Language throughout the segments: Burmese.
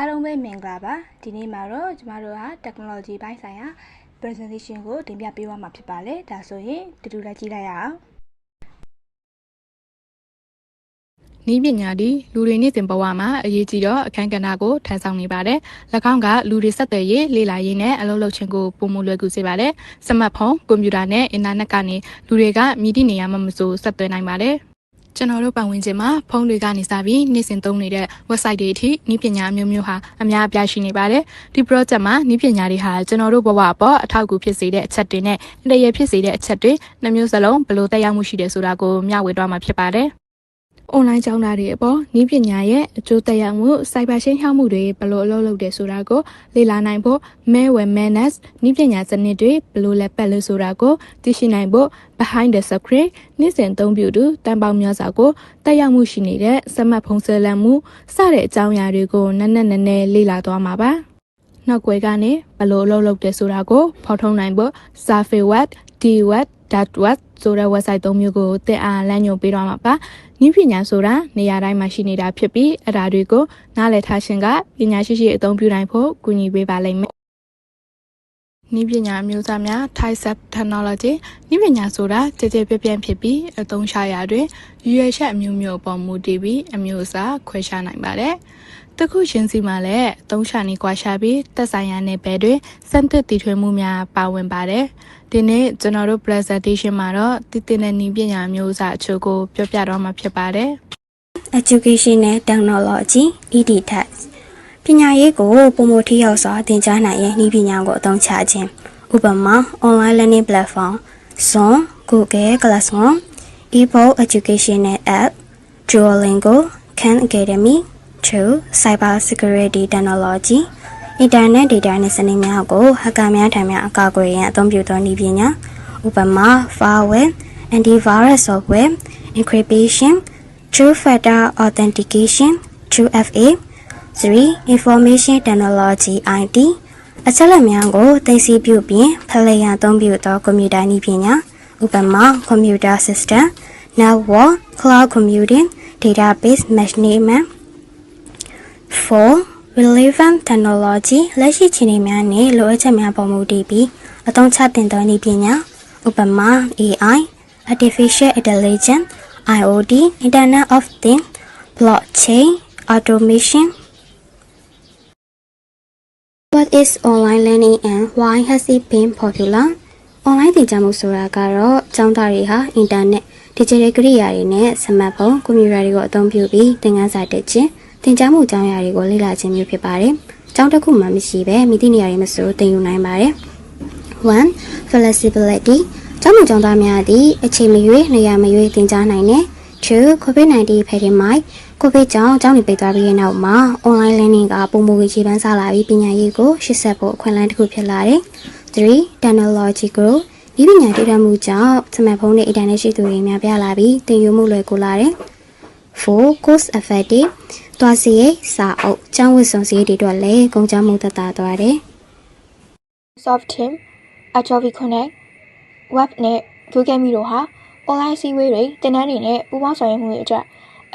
အားလုံးပဲမင်္ဂလာပါဒီနေ့မှာတော့ကျမတို့က technology ဘိုင်းဆိုင်ရာ presentation ကိုတင်ပြပေးသွားမှာဖြစ်ပါတယ်ဒါဆိုရင်တူတူလိုက်ကြည့်လိုက်ရအောင်နီးပညာသည်လူတွေနေ့စဉ်ဘဝမှာအရေးကြီးတော့အခန်းကဏ္ဍကိုထမ်းဆောင်နေပါတယ်။၎င်းကလူတွေဆက်သွယ်ရေးလေ့လာရေးနဲ့အလုပ်လုပ်ခြင်းကိုပုံမလွယ်ကူစေပါတယ်။စမတ်ဖုန်း၊ကွန်ပျူတာနဲ့အင်တာနက်ကနေလူတွေကမြည်သည့်နေရာမှာမဆိုဆက်သွယ်နိုင်ပါတယ်။ ကျွန်တော်တို့ပတ်ဝန်းကျင်မှာဖုန်းတွေကနေစပြီးနေ့စဉ်သုံးနေတဲ့ website တွေအထိဤပညာအမျိုးမျိုးဟာအများအပြားရှိနေပါတယ်။ဒီ project မှာဤပညာတွေဟာကျွန်တော်တို့ဘဝအပေါ်အထောက်အကူဖြစ်စေတဲ့အချက်တွေနဲ့တရရဖြစ်စေတဲ့အချက်တွေနှမျိုးစလုံးဘယ်လိုတက်ရောက်မှုရှိတယ်ဆိုတာကိုမျှဝေသွားမှာဖြစ်ပါတယ်။ online ကျောင်းသားတွေအပေါ်ဤပညာရဲ့အကျိုးသက်ရောက်မှုစိုက်ဘာရှင်းဟောက်မှုတွေဘယ်လိုအလုပ်လုပ်တယ်ဆိုတာကိုလေ့လာနိုင်ဖို့ Malware Management ဤပညာစနစ်တွေဘယ်လိုလက်ပတ်လို့ဆိုတာကိုသိရှိနိုင်ဖို့ Behind the Screen နေ့စဉ်အသုံးပြုသူတန်ပေါင်းများစွာကိုတက်ရောက်မှုရှိနေတဲ့စမတ်ဖုံးဆဲလန်မှုစတဲ့အကြောင်းအရာတွေကိုနက်နက်နဲနဲလေ့လာသွားမှာပါနောက်ွယ်ကနေဘယ်လိုအလုပ်လုပ်တယ်ဆိုတာကိုဖော်ထုတ်နိုင်ဖို့ Survey Web, DWeb, Datweb ဆိုတဲ့ website သုံးမျိုးကိုတင်အားလမ်းညွှန်ပေးတော့မှာပါ။ဤပညာဆိုတာနေရာတိုင်းမှာရှိနေတာဖြစ်ပြီးအဲ့ဒါတွေကိုနားလည်ထားခြင်းကပညာရှိရှိအသုံးပြုနိုင်ဖို့ကူညီပေးပါလိမ့်မယ်။ဤပညာအမျိုးအစားများ Type Technology ဤပညာဆိုတာကြည်ကြည်ပြည့်ပြည့်ဖြစ်ပြီးအသုံးချရာတွင်ရွေချက်အမျိုးမျိုးပေါ်မူတည်ပြီးအမျိုးအစားခွဲခြားနိုင်ပါတယ်။ တခုချင်းစီမှာလည်းအသုံးချနေကွာရှာပြီးသက်ဆိုင်ရာနယ်ပယ်တွင်စံသစ်တည်ထွေမှုများပါဝင်ပါတယ်။ဒီနေ့ကျွန်တော်တို့ presentation မှာတော့တည်တည်တဲ့နည်းပညာမျိုးစားအချို့ကိုပြောပြတော့မှာဖြစ်ပါတယ်။ Education နဲ့ Technology EdTech ပညာရေးကိုပုံမထိရောက်စွာသင်ကြားနိုင်ရဲ့နည်းပညာကိုအသုံးချခြင်းဥပမာ online learning platform Zoom Google Classroom ebook educational app Duolingo Khan Academy True Cyber Security Technology အင်တာနက်ဒေတာနဲ့စနစ်များကိုဟက်ကာများထံမှအကာအကွယ်ရန်အသုံးပြုသောနည်းပညာဥပမာ firewall antivirus software encryption two factor authentication 2FA 3 information technology IT အချက်အလက်များကိုသိသိပြုပြီးဖလှယ်ရန်အသုံးပြုသောကွန်ပျူတာနည်းပညာဥပမာ computer system network cloud computing database management 4 relevant technology လက်ရှိခြေနေများနဲ့လိုအပ်ချက်များပေါ်မူတည်ပြီးအသုံးချတင်သောနည်းပညာဥပမာ AI artificial intelligence IoT Internet of Things blockchain automation What is online learning and why has it been popular online သင်ကြားမှုဆိုတာကတော့ကျောင်းသားတွေဟာအင်တာနက် digital ကိရိယာတွေနဲ့စမတ်ဖုန်းကွန်ပျူတာတွေကိုအသုံးပြုပြီးသင်ခန်းစာတက်ခြင်း သင်ကြားမှုအကြောင်းအရာတွေကိုလေ့လာခြင်းမျိုးဖြစ်ပါတယ်။ကျောင်းတစ်ခုမှမရှိဘဲမိသည့်နေရာတွေမှာဆိုသင်ယူနိုင်ပါတယ်။ 1. flexibility ကျောင်းသူကျောင်းသားများသည်အချိန်မရွေးနေရာမရွေးသင်ကြားနိုင်တယ်။ 2. COVID-19 pandemic ကိုဗစ်ကြောင့်ကျောင်းတွေပိတ်သွားပြီးတဲ့နောက်မှာ online learning ကပုံမူရေးပန်းစားလာပြီးပညာရေးကိုရှေ့ဆက်ဖို့အခွင့်အလမ်းတစ်ခုဖြစ်လာတယ်။ 3. technology growth ဒီပညာတည်တတ်မှုကြောင့်စမတ်ဖုန်းနဲ့အင်တာနက်ရှိသူတွေများပြားလာပြီးသင်ယူမှုလွယ်ကူလာတယ်။ 4. cost effective သွားစီရဲ့စာအုပ်ကျောင်းဝတ်စုံစည်းတွေအတွက်လည်းကုန်ကြမှုသက်သာသွားတယ် Soft Team, Adobe Connect, Web နဲ့ Google Meet တို့ဟာ online စည်းဝေးတွေတင်နန်းတွေနဲ့ပူးပေါင်းဆောင်ရွက်မှုတွေအတွက်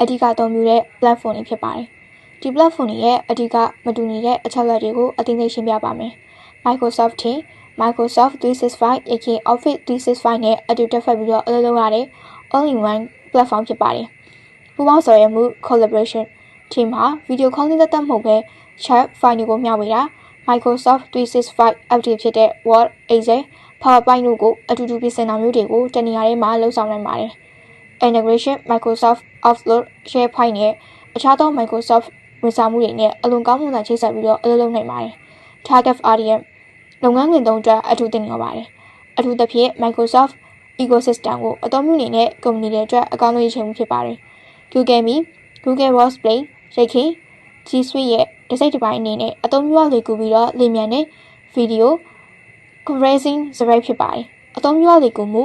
အဓိကအသုံးပြုတဲ့ platform တွေဖြစ်ပါတယ်။ဒီ platform တွေရဲ့အဓိကမတူညီတဲ့အချက်အလက်တွေကိုအသိသိရှင်းပြပါမယ်။ Microsoft Team, Microsoft 365 aka Office 365နဲ့အတူတက်ဖက်ပြီးတော့အလုပ်လုပ်ရတဲ့ all-in-one platform ဖြစ်ပါတယ်။ ပူးပေါင်းဆောင်ရွက်မှု collaboration team ဟာ video calling သက်သက်မဟုတ်ဘဲ chat file တွေကိုမျှဝေတာ Microsoft 365 update ဖြစ်တဲ့ Word, Excel, PowerPoint တို့ကိုအတူတူပြင်ဆင်တာမျိုးတွေကိုတနေရာထဲမှာလုပ်ဆောင်နိုင်ပါတယ်။ Integration Microsoft Outlook, SharePoint နဲ့အခြားသော Microsoft ဝန်ဆောင်မှုတွေနဲ့အလွန်ကောင်းမွန်စွာချိတ်ဆက်ပြီးတော့အလုပ်လုပ်နိုင်ပါတယ်။ Target Audience လုပ်ငန်းခွင်သုံးအတွက်အထူးတင်နေပါတယ်။အထူးသဖြင့် Microsoft ecosystem ကိုအသုံးပြုနေတဲ့ကုမ္ပဏီတွေအတွက်အကောင်းဆုံးရည်ချမှုဖြစ်ပါတယ်။ Google Meet, Google Workspace ရိတ်ခေ G Suite ရဲ့တစ်စိတ်တစ်ပိုင်းအနေနဲ့အသုံးပြုရလေကူပြီးတော့လင်မြန်တဲ့ဗီဒီယို conferencing စရိုက်ဖြစ်ပါတယ်။အသုံးပြုရလေကူမှု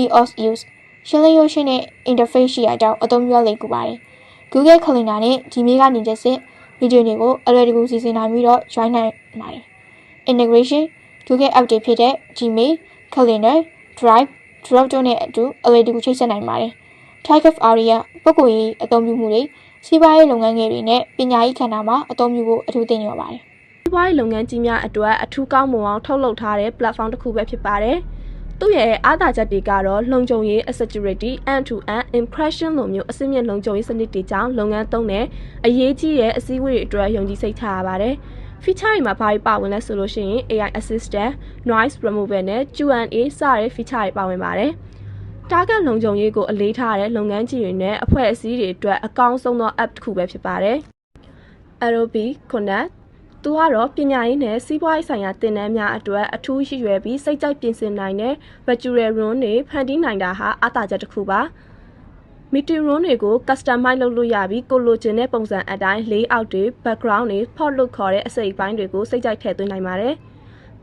EOS use ရှင်းလင်းရုပ်ရှင်နဲ့ interface ရှိရာကြောင့်အသုံးပြုရလေကူပါတယ်။ Google Calendar နဲ့ Gmail ကနေတစ်ဆင့်ဗီဒီယိုတွေကိုအလွယ်တကူစီစဉ်နိုင်ပြီးတော့ join နိုင်ပါတယ်။ Integration Google Update ဖြစ်တဲ့ Gmail, Calendar, Drive, Drop တို့နဲ့အတူအလွယ်တကူချိတ်ဆက်နိုင်ပါတယ်။ Type of Area ပုဂ္ဂိုလ်ရေးအသုံးပြုမှုတွေစီးပွားရေးလုပ်ငန်းငယ်တွေနဲ့ပညာရေးကဏ္ဍမှာအသုံးပြုဖို့အထူးသင့်လျော်ပါတယ်စီးပွားရေးလုပ်ငန်းကြီးများအတွက်အထူးကောင်းမွန်အောင်ထုတ်လုပ်ထားတဲ့ platform တစ်ခုပဲဖြစ်ပါတယ်။သူ့ရဲ့အားသာချက်တွေကတော့လုံခြုံရေး security end to end impression လိုမျိုးအစိမ့်မြင့်လုံခြုံရေးစနစ်တွေကြောင့်လုပ်ငန်းသုံးတဲ့အရေးကြီးတဲ့အစည်းအဝေးတွေအတွက်ယုံကြည်စိတ်ချရပါတယ်။ feature တွေမှာဘာတွေပါဝင်လဲဆိုလို့ရှိရင် AI assistant, noise removal နဲ့ Q&A စတဲ့ feature တွေပါဝင်ပါတယ်။ target လုံခြုံရေးကိုအလေးထားတဲ့လုပ်ငန်းကြီးတွေနဲ့အဖွဲ့အစည်းတွေအတွက်အကောင်းဆုံးသော app တစ်ခုပဲဖြစ်ပါတယ်။ Adobe Connect သူကတော့ပညာရေးနဲ့စီးပွားရေးဆိုင်ရာသင်တန်းများအတွက်အထူးရည်ရွယ်ပြီးစိတ်ကြိုက်ပြင်ဆင်နိုင်တဲ့ virtual room တွေဖန်တီးနိုင်တာဟာအားသာချက်တစ်ခုပါ။ meeting room တွေကို customize လုပ်လို့ရပြီးကိုလိုချင်တဲ့ပုံစံအတိုင်း layout တွေ background တွေ font လို့ခေါ်တဲ့အစိပ်အပိုင်းတွေကိုစိတ်ကြိုက်ထည့်သွင်းနိုင်ပါတယ်။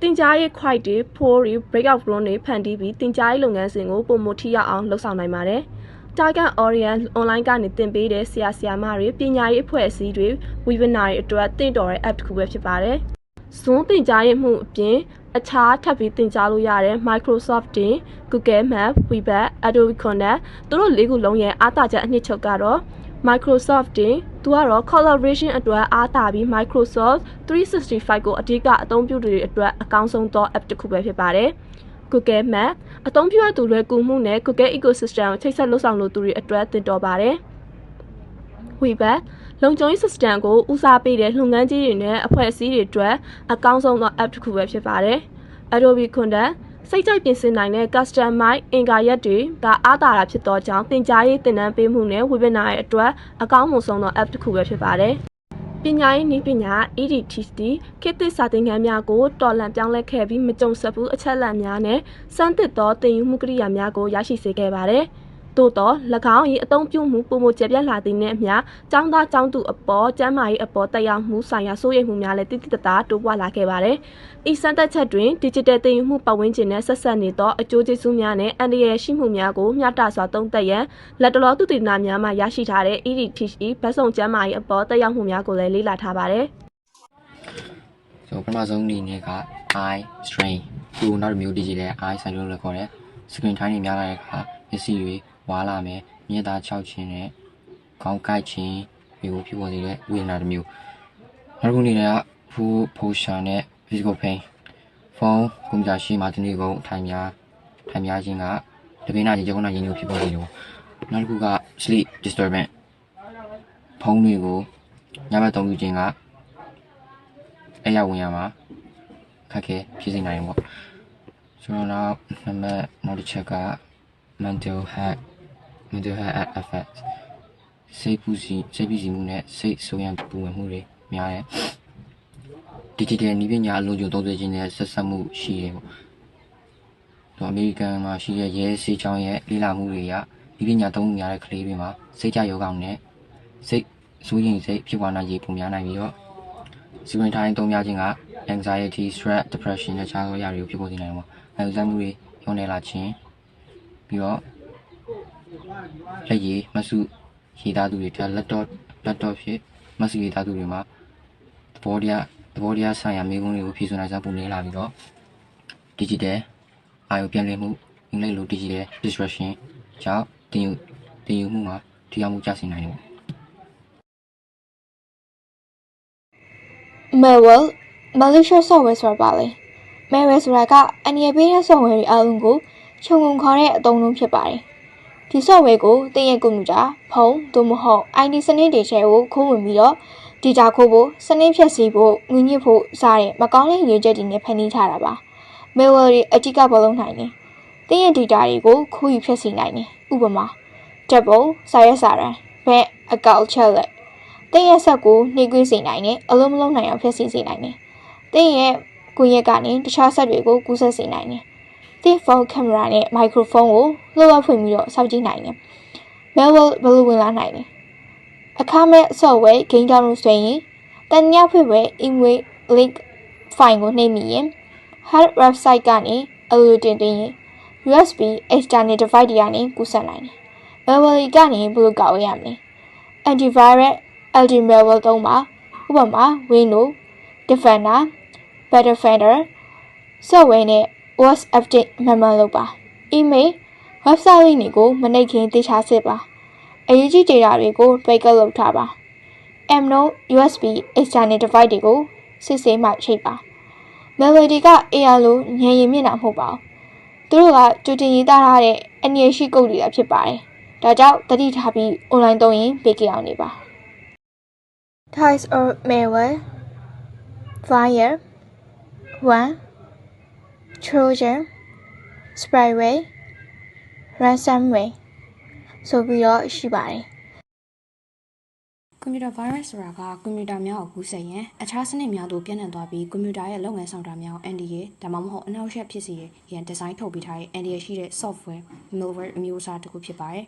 တင် जा ရေး quiet တွေ poll တွေ breakout room တွေဖန်တီးပြီးတင် जा ရေးလုပ်ငန်းစဉ်ကိုပုံမထိရောက်အောင်လှုပ်ဆောင်နိုင်ပါတယ်။ target audience online ကနေသင်ပေးတဲ့ဆရာဆရာမတွေပညာရေးအဖွဲ့အစည်းတွေ webinar တွေအတွက်တင့်တော်တဲ့ app တစ်ခုပဲဖြစ်ပါတယ်။ Zoom သင်ကြားရေးမှုအပြင် အခြားထပ်ပြီးသင်ကြားလို့ရတဲ့ Microsoft Teams, Google Maps, Webex, Adobe Connect သူတို့လေးခုလုံးရဲ့အားသာချက်အနှစ်ချုပ်ကတော့ Microsoft Teams သူကတော့ collaboration အတွက်အားသာပြီး Microsoft 365ကိုအဓိကအသုံးပြုသူတွေအတွက်အကောင်းဆုံးသော app တစ်ခုပဲဖြစ်ပါတယ်။ Google Map အသုံးပြုရသူလွယ်ကူမှုနဲ့ Google Ecosystem ကိုချိတ်ဆက်လှုပ်ဆောင်လို့သူတွေအတွက်သင်တော်ပါတယ်။ Webex လုံခြုံရေး system ကိုဦးစားပေးတဲ့လုပ်ငန်းကြီးတွေနဲ့အဖွဲ့အစည်းတွေအတွက်အကောင်းဆုံးသော app တစ်ခုပဲဖြစ်ပါတယ်။ Adobe Connect စိတ်ကြိုက်ပြင်ဆင်နိုင်တဲ့ customize အင်္ဂါရက်တွေကအားသာတာဖြစ်သောကြောင့်သင်ကြားရေးသင်တန်းပေးမှုနဲ့ webinar ရဲ့အတွက်အကောင်းမွန်ဆုံးသော app တစ်ခုပဲဖြစ်ပါတယ်။ပညာရေးနည်းပညာ EDTC ခေတ်သစ်စာသင်ခန်းများကိုတော်လှန်ပြောင်းလဲခဲ့ပြီးမကြုံစဘူးအချက်အလက်များနဲ့စမ်းသစ်သောသင်ယူမှုကိရိယာများကိုရရှိစေခဲ့ပါတယ်။ သို့တော့၎င်း၏အသုံးပြုမှုပုံမကျပြန့်လာသည်နှင့်အမျှចောင်းသားចောင်းသူအပေါ်ကျန်းမာရေးအပေါ်တက်ရောက်မှုဆိုင်ရာစိုးရိမ်မှုများလည်းတိတိတသားတိုးပွားလာခဲ့ပါတယ်။ဤစမ်းသပ်ချက်တွင် digital သင်ယူမှုပတ်ဝန်းကျင်နဲ့ဆက်ဆက်နေသောအကျိုးကျေးဇူးများနဲ့အန္တရာယ်ရှိမှုများကိုမျှတစွာသုံးသပ်ရန်လက်တလောသူတည်နာများမှရရှိထားတဲ့ EDTC ဘတ်စုံကျန်းမာရေးအပေါ်တက်ရောက်မှုများကိုလည်းလေ့လာထားပါတယ်။ဆိုပထမဆုံးအနေနဲ့က eye strain သူ့နောက်တစ်မျိုး digital eye ဆိုင်လို့လည်းခေါ်တယ် screen time တွေများလာတဲ့အခါမျက်စိတွေ ဝါလာမယ်မျက်သားခြောက်ခြင်းနဲ့ခေါင်းကိုက်ခြင်းမျိုးဖြစ်ပေါ်စေတဲ့ဝေဒနာတစ်မျိုးနောက်တစ်ခုအနေနဲ့က full posture နဲ့ physical pain ဖုန်းကွန်ပျူတာရှေ့မှာတနေ့ကုန်ထိုင်များထိုင်များခြင်းကတပင်းနာခြင်းကြောနာခြင်းမျိုးဖြစ်ပေါ်စေတယ်ပေါ့နောက်တစ်ခုက sleep disturbance ဖုန်းတွေကိုညဘက်သုံးပြုခြင်းကအဲ့ရဝင်ရမှာခက်ခဲဖြစ်စေနိုင်တယ်ပေါ့ဆိုတော့နောက်နံပါတ်နောက်တစ်ချက်က mental health mental health effect စိတ်ပူစီစိတ်ပူစီမှုနဲ့စိတ်ဆိုးရန်ပူဝင်မှုတွေများတယ် digital နည်းပညာအလုံးစုံသုံးစွဲခြင်းနဲ့ဆက်ဆက်မှုရှိတယ်ပေါ့တော့အမေရိကန်မှာရှိတဲ့ရဲစေချောင်းရဲ့လေ့လာမှုတွေကဒီပညာသုံးမှုများတဲ့ကလေးတွေမှာစိတ်ကြယောဂအောင်နဲ့စိတ်ဆိုးရင်စိတ်ဖြစ်ပေါ်နိုင်ခြေပုံများနိုင်ပြီးတော့ screen time သုံးများခြင်းက anxiety stress depression နဲ့ခြားသောအရာတွေကိုဖြစ်ပေါ်စေနိုင်တယ်ပေါ့အဲဒါမှုတွေညှို့နေလာခြင်းပြီးတော့ လက်ရည်မဆုရည်သားသူတွေတက် laptop laptop ဖြစ်မဆုရည်သားသူတွေမှာသဘောတရားသဘောတရားဆိုင်ရာမိကုန်းတွေကိုဖြည့်စွမ်းနိုင်စွမ်းပုံနေလာပြီးတော့ digital အာရုံပြန်လည်မှုအင်္ဂလိပ်လို digital distraction ကြောင့်တင်ယူတင်ယူမှုမှာတရားမှုကျဆင်းနိုင်တယ်ပေါ့ malware malicious software ဆိုတာပါလေ malware ဆိုတာကအန္တရာယ်ပေးတဲ့ software တွေအလုံးကိုခြုံငုံခေါ်တဲ့အသုံးအနှုန်းဖြစ်ပါတယ် ဒီ software ကိုတင်ရဲ့ကွန်ပျူတာဖုန်းသို့မဟုတ် IT စနစ်တွေထဲကိုခိုးဝင်ပြီးတော့ data ခိုးဖို့စနစ်ဖြတ်စီဖို့ငွေညစ်ဖို့စတဲ့မကောင်းတဲ့ရည်ရွယ်ချက်တွေနဲ့ဖန်တီးထားတာပါ malware တွေအကြီးကပေါ်လုံးနိုင်တယ်တင်ရဲ့ data တွေကိုခိုးယူဖျက်ဆီးနိုင်တယ်ဥပမာတက်ပုံစာရွက်စာတမ်း bank account ချက်လက်တင်းရဲ့ဆက်ကိုနှိကွေးစေနိုင်တယ်အလုံးမလုံးနိုင်အောင်ဖျက်ဆီးစေနိုင်တယ်တင်းရဲ့ကိုရက်ကနေတခြားဆက်တွေကိုကူးဆက်စေနိုင်တယ် တင်းဖုန်းကင်မရာနဲ့မိုက်ခရိုဖုန်းကိုလှုပ်ဝက်ဖွင့်ပြီးတော့စောင့်ကြည့်နိုင်တယ် malware ဘယ်လိုဝင်လာနိုင်လဲအခမဲ့ software game download ဆိုရင်တန်ညဖွင့်ပွဲ email link file ကိုနှိပ်မိရင် hard website ကနေအလိုတင်သွင်းရင် USB external device တွေကနေကူးစက်နိုင်တယ် malware ကနေဘယ်လိုကောက်ရမလဲ antivirus anti malware သုံးပါဥပမာ Windows Defender Bitdefender software နဲ့ OS update မှန်မှန်လုပ်ပါ email website link တွေကိုမနှိပ်ခင်တေချာစစ်ပါအရေးကြီး data တွေကို backup လုပ်ထားပါ M-No USB external device တွေကိုစစ်ဆေးမှချိတ်ပါ Melody က AR လို့ညံရည်မြင့်တာမဟုတ်ပါဘူးသူတို့ကကြိုတင်ရေးသားထားတဲ့အနည်းရှိကုတ်တွေဖြစ်ပါတယ်ဒါကြောင့်တတိထားပြီး online သုံးရင်ပေးကြအောင်နေပါ Types of malware Fire 1 Trojan Spyware Ransomware ဆိုပြီးတော့ရှိပါတယ်ကွန်ပျူတာ virus ဆိုတာကကွန်ပျူတာများကိုကူးစက်ရင်အခြားစနစ်များသို့ပြန့်နှံ့သွားပြီးကွန်ပျူတာရဲ့လုပ်ငန်းဆောင်တာများကိုအန်ဒီရဲ့ဒါမှမဟုတ်အနောက်ရှက်ဖြစ်စေရန်ဒီဇိုင်းထုတ်ပေးထားတဲ့အန်ဒီရရှိတဲ့ software malware အမျိုးအစားတစ်ခုဖြစ်ပါတယ်။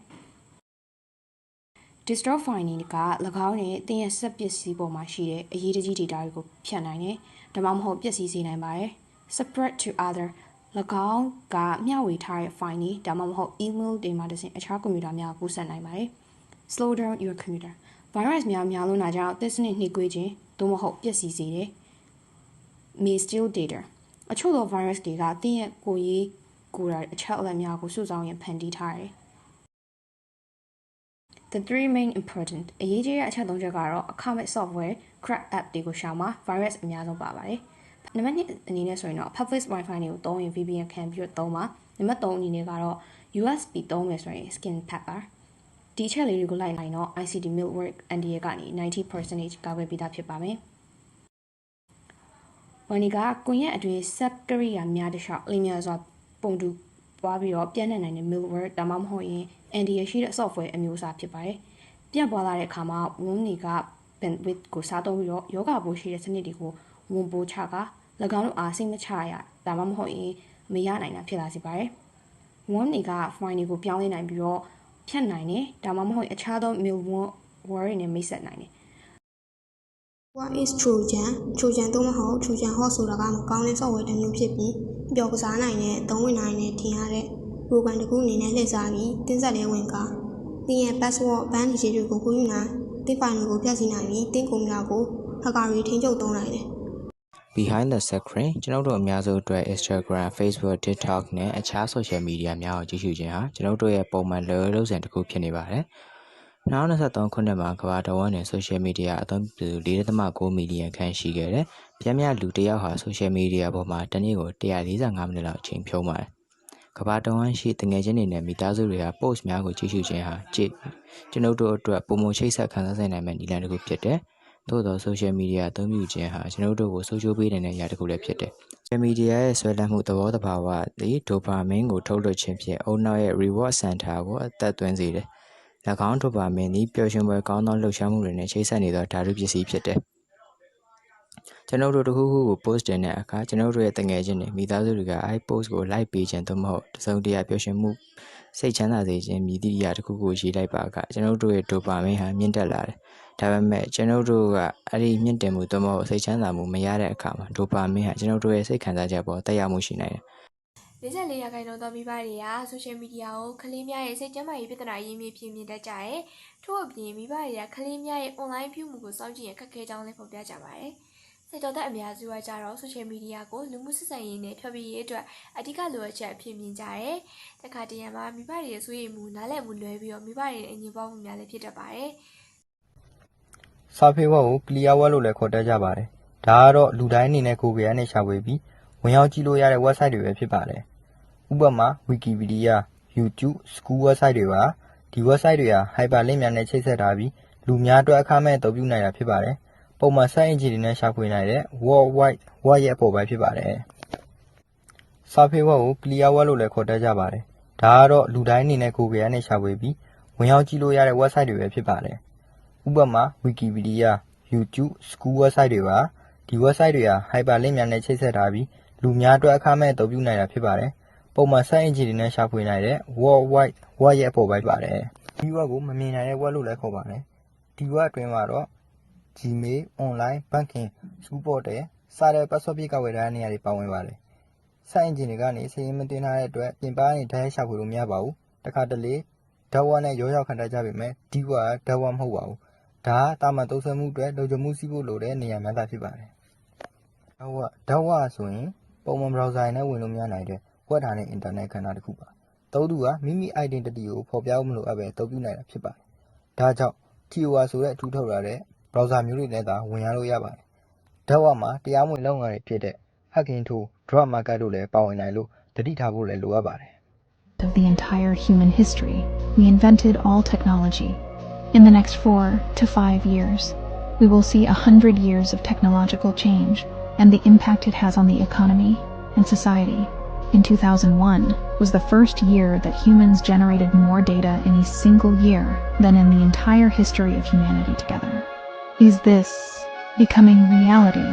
distro finding က၎င်းနဲ့သင်ရဲ့စက်ပစ္စည်းပေါ်မှာရှိတဲ့အရေးတကြီး data တွေကိုဖြတ်နိုင်တယ်။ဒါမှမဟုတ်ပျက်စီးစေနိုင်ပါတယ်။ spread to other ၎င်းကမျှဝေထားတဲ့ file တွေဒါမှမဟုတ် email တွေမှာတစ်ဆင့်အခြားကွန်ပျူတာများကိုကူးစက်နိုင်ပါတယ်။ slow down your computer virus များများလွန်းတာကြောင့်သစ်စနစ်နှိကွေးခြင်းသို့မဟုတ်ပျက်စီးစေတယ်။ may steal data အချို့သော virus တွေကသင်ရဲ့ကိုယ်ရေးကိုယ်တာအချက်အလက်များကိုစုဆောင်းရန်ဖန်တီးထားတယ်။ The three main important အရေးကြီးတဲ့အချက်၃ချက်ကတော့ အခမဲ့ software crack app တွေကိုရှောင်မှာ virus အများဆုံးပါပါတယ်။ နံပါတ်1အနေနဲ့ဆိုရင်တော့ public wifi တွေကိုသုံးရင် VPN ခံပြီးတော့သုံးပါ။နံပါတ်3အနေနဲ့ကတော့ USB သုံးမယ်ဆိုရင် skin pack ပါ။ဒီချက်လေးတွေကိုလိုက်လိုက်တော့ ICT malware အန်ဒီရကနေ90%ကာကွယ်ပြီးသားဖြစ်ပါမယ်။ဝန်ဒီကကွန်ရက်အတွင်း sub ကရိယာများတစ်လျှောက်လင်းများစွာပုံတူပွားပြီးတော့ပြန့်နှံ့နိုင်တဲ့ malware ဒါမှမဟုတ်ရင် ND ရရှိတဲ့ software အမျိုးအစားဖြစ်ပါတယ်။ပြန့်ပွားလာတဲ့အခါမှာ worm တွေက bandwidth ကိုစားသုံးပြီးတော့ယောဂပိုးရှိတဲ့စနစ်တွေကို ဝန်ပိုးချက၎င်းတို့အားစိတ်မချရဒါမှမဟုတ်ရင်မရနိုင်တာဖြစ်လာစေပါတယ်။ worm တွေက file တွေကိုပြောင်းလဲနိုင်ပြီးတော့ဖြတ်နိုင်တယ်ဒါမှမဟုတ်အခြားသော malware တွေနဲ့မိတ်ဆက်နိုင်တယ် What is Trojan Trojan တော့မဟုတ် Trojan horse ဆိုတာကမကောင်းတဲ့ software တစ်မျိုးဖြစ်ပြီးပျော်ကစားနိုင်တဲ့သုံးဝင်နိုင်တဲ့ထင်ရတဲ့ program တစ်ခုအနေနဲ့လှည့်စားပြီးတင်းဆက်လေးဝင်ကသင်ရဲ့ password ဘန်းဒီဂျစ်တွေကိုကိုယူနိုင်သင် file တွေကိုဖျက်ဆီးနိုင်ပြီးသင်ကွန်ပျူတာကို hacker တွေထိန်းချုပ်သုံးနိုင်တယ် behind the screen ကျွန်ုပ်တို့အများစုအတွက် Instagram, Facebook, TikTok နဲ့အခြား social media များကိုကြည့်ရှုခြင်းဟာကျွန်ုပ်တို့ရဲ့ပုံမှန်လုပ်လုပ်စဉ်တစ်ခုဖြစ်နေပါတယ်။2023ခုနှစ်မှာကမ္ဘာတော်ဝန်နဲ့ social media အသုံးပြုသူ4.9မီလီယံခန့်ရှိခဲ့တယ်။ပြင်းပြလူတစ်ယောက်ဟာ social media ပေါ်မှာတစ်နေ့ကို145မိနစ်လောက်အချိန်ဖြုံးပါတယ်။ကမ္ဘာတော်ဝန်ရှိတငယ်ချင်းတွေနဲ့မိသားစုတွေဟာ post များကိုကြည့်ရှုခြင်းဟာကြည့်ကျွန်ုပ်တို့အတွက်ပုံမှန်ချိတ်ဆက်ခံစားနိုင်နိုင်မယ့်နည်းလမ်းတစ်ခုဖြစ်တယ်။ သို့သော social media အသုံးပြုခြင်းဟာကျွန်ုပ်တို့ကိုဆိုးကျိုးပေးနိုင်တဲ့အရာတစ်ခုလည်းဖြစ်တယ်။ social media ရဲ့ဆွဲလန်းမှုသဘောတဘာဝသည် dopamine ကိုထုတ်လွှတ်ခြင်းဖြင့်အုံနောက်ရဲ့ reward center ကိုအသက်သွင်းစေတယ်။၎င်း dopamine သည်ပျော်ရွှင်ပွဲကောင်းသောလှုပ်ရှားမှုတွေနဲ့ချိတ်ဆက်နေသောဓာတုပစ္စည်းဖြစ်တယ်။ကျွန်ုပ်တို့တစ်ခုခုကို post တင်တဲ့အခါကျွန်ုပ်တို့ရဲ့တငယ်ချင်းတွေမိသားစုတွေကအဲဒီ post ကို like ပေးခြင်းသို့မဟုတ်တစုံတရာပျော်ရွှင်မှုစိတ်ချမ်းသာစေခြင်းမြည်သည့်အရာတစ်ခုကိုရေးလိုက်ပါကကျွန်ုပ်တို့ရဲ့ dopamine ဟာမြင့်တက်လာတယ်။ ဒါပေမဲ့ကျွန်ုပ်တို့ကအဲ့ဒီမြင့်တင်မှုသို့မဟုတ်စိတ်ချမ်းသာမှုမရတဲ့အခါမှာ dopamine ဟာကျွန်ုပ်တို့ရဲ့စိတ်ခံစားချက်ပေါ်တက်ရောက်မှုရှိနိုင်တယ်44ရာခိုင်နှုန်းသောမိဘတွေက social media ကိုကလေးများရဲ့စိတ်ကျန်းမာရေးပြဿနာရင်းမြစ်ဖြစ်မြင်တတ်ကြတယ်။ထို့အပြင်မိဘတွေကကလေးများရဲ့ online ပြုမှုကိုစောင့်ကြည့်ရန်ခက်ခဲကြောင်းလည်းဖော်ပြကြပါတယ်။စိတ်တော်သက်အများစုကကြတော့ social media ကိုလူမှုဆက်ဆံရေးနဲ့ဖျော်ဖြေရေးအတွက်အဓိကလိုအပ်ချက်အဖြစ်မြင်ကြတယ်။တခါတရံမှာမိဘတွေရဲ့စိုးရိမ်မှုနားလည်မှုလွဲပြီးတော့မိဘတွေရဲ့အငြင်းပွားမှုများလည်းဖြစ်တတ်ပါတယ်။ စာဖေးဝက်ကို clear web လို့လည်းခေါ်တတ်ကြပါတယ်။ဒါကတော့လူတိုင်းအနေနဲ့ Google ကနေရှာဖွေပြီးဝင်ရောက်ကြည့်လို့ရတဲ့ website တွေပဲဖြစ်ပါတယ်။ဥပမာ Wikipedia, YouTube, school website တွေပါဒီ website တွေဟာ hyperlink များနဲ့ချိတ်ဆက်ထားပြီးလူများအတွက်အခမဲ့အသုံးပြုနိုင်တာဖြစ်ပါတယ်။ပုံမှန် search engine တွေနဲ့ရှာဖွေနိုင်တဲ့ World Wide Web ရဲ့အပေါ်ပိုင်းဖြစ်ပါတယ်။စာဖေးဝက်ကို clear web လို့လည်းခေါ်တတ်ကြပါတယ်။ဒါကတော့လူတိုင်းအနေနဲ့ Google ကနေရှာဖွေပြီးဝင်ရောက်ကြည့်လို့ရတဲ့ website တွေပဲဖြစ်ပါတယ်။ ဥပမာ Wikipedia, YouTube, school website တွေပါဒီ website တွေဟာ hyperlink များနဲ့ချိတ်ဆက်ထားပြီးလူများအတွက်အခမဲ့အသုံးပြုနိုင်တာဖြစ်ပါတယ်။ပုံမှန် search engine တွေနဲ့ရှာဖွေနိုင်တဲ့ World Wide Web ရဲ့အပေါ်ပိုင်းပါတယ်။ဒီ web ကိုမမြင်နိုင်တဲ့ web လို့လည်းခေါ်ပါတယ်။ဒီ web အတွင်းမှာတော့ Gmail, online banking, school portal စတဲ့ password ပြည့်ကာကွယ်ထားတဲ့နေရာတွေပါဝင်ပါတယ်။ search engine တွေကနေစာရင်းမသွင်းထားတဲ့အတွက်ပြင်ပကနေတိုက်ရိုက်ရှာဖွေလို့မရပါဘူး။တခါတလေ dark web နဲ့ရောရောက်ခံတတ်ကြပေမဲ့ဒီ web က dark web မဟုတ်ပါဘူး။ ဒါကတာမန်သုံးစွဲမှုအတွက်လုံခြုံမှုရှိဖို့လိုတဲ့နေရာများသာဖြစ်ပါတယ်။ dark web dark web ဆိုရင်ပုံမှန် browser တွေနဲ့ဝင်လို့မရနိုင်တဲ့ web ထားတဲ့ internet ခန္ဓာတစ်ခုပါ။သုံးသူကမိမိ identity ကိုဖော်ပြဖို့မလိုအပ်ဘဲအသုံးပြုနိုင်တာဖြစ်ပါတယ်ဒါကြောင့် TOR ဆိုတဲ့အထူးထုတ်လာတဲ့ browser မျိုးတွေနဲ့သာဝင်ရလို့ရပါတယ်။ဓာတ်ဝမှာတရားမဝင်လုပ်ငန်းတွေဖြစ်တဲ့ hacking tool, drug market တို့လည်းပါဝင်နိုင်လို့သတိထားဖို့လည်းလိုအပ်ပါတယ်။ of the entire human history, we invented all technology. In the next four to five years, we will see a hundred years of technological change and the impact it has on the economy and society. In 2001 was the first year that humans generated more data in a single year than in the entire history of humanity together. Is this becoming reality?